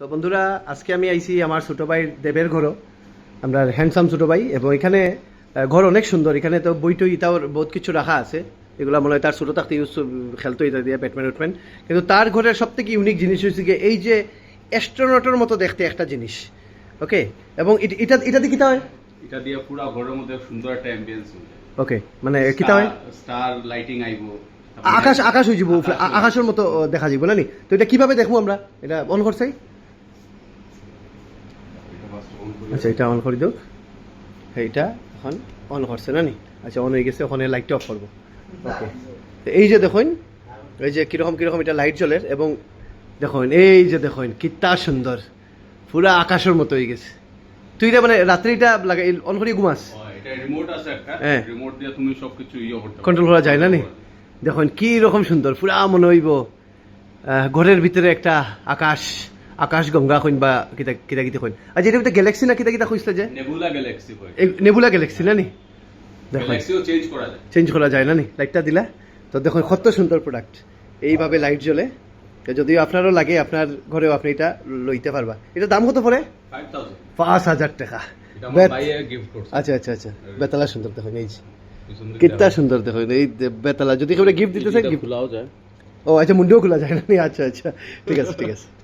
তো বন্ধুরা আজকে আমি আইছি আমার ছোট ভাই দেবের ঘরও। আমরা হ্যান্ডসাম ছোট ভাই এবং এখানে ঘর অনেক সুন্দর। এখানে তো বই টই তাও বহুত কিছু রাখা আছে। এগুলো মনে হয় তার ছোটো থাকতে ইউজ খেলতো এটা দিয়ে ব্যাটম্যান উঠবেন কিন্তু তার ঘরের সব থেকে ইউনিক জিনিস হচ্ছে গিয়ে এই যে অ্যাস্ট্রোনটের মতো দেখতে একটা জিনিস। ওকে এবং এটা এটা দিয়ে কিতা হয়? এটা দিয়ে পুরো ঘরের মধ্যে সুন্দর একটা অ্যাম্বিয়েন্স ওকে মানে কিতা হয়? স্টার লাইটিং আইব আকাশ আকাশ হয়ে যাব আকাশের মতো দেখা যাব না নি? তো এটা কীভাবে দেখব আমরা? এটা অন করছে আচ্ছা এটা অন করে দিও এইটা এখন অন করছে না নি? আচ্ছা অন হয়ে গেছে ওখানে লাইটটা অফ করব ওকে এই যে দেখুন এই যে কীরকম কীরকম এটা লাইট জ্বলে এবং দেখুন এই যে দেখুন কিতা সুন্দর পুরা আকাশের মতো হয়ে গেছে। তুই এটা মানে রাত্রে এটা লাগাই অন করে ঘুমাস হ্যাঁ। কন্ট্রোল করা যায় না নি? দেখুন কি রকম সুন্দর পুরা মনে হইব ঘরের ভিতরে একটা আকাশ। আকাশ গঙ্গা কইন বা কিতা কিতা কিতা কইন আচ্ছা এটা ভিতরে গ্যালাক্সি না কিতা কিতা কইসলে যে? নেবুলা গ্যালাক্সি কয় এই নেবুলা গ্যালাক্সি না নি? গ্যালাক্সিও চেঞ্জ করা যায়। চেঞ্জ করা যায় না নি? লাইটটা দিলা। তো দেখুন কত সুন্দর প্রোডাক্ট এইভাবে লাইট জ্বলে। তো যদিও আপনারও লাগে আপনার ঘরেও আপনি এটা লইতে পারবা। এটা দাম কত পড়ে? 5000 পাঁচ হাজার টাকা। এটা আমার বেত- গিফট করছে। আচ্ছা আচ্ছা আচ্ছা। বেতালা সুন্দর দেখুন এই কিতা। সুন্দর দেখুন এই বেতালা। যদি কেউ গিফট দিতে চাই গিফট খোলাও যায়। ও আচ্ছা মুন্ডিও খোলা যায় না নি? আচ্ছা আচ্ছা। ঠিক আছে ঠিক আছে।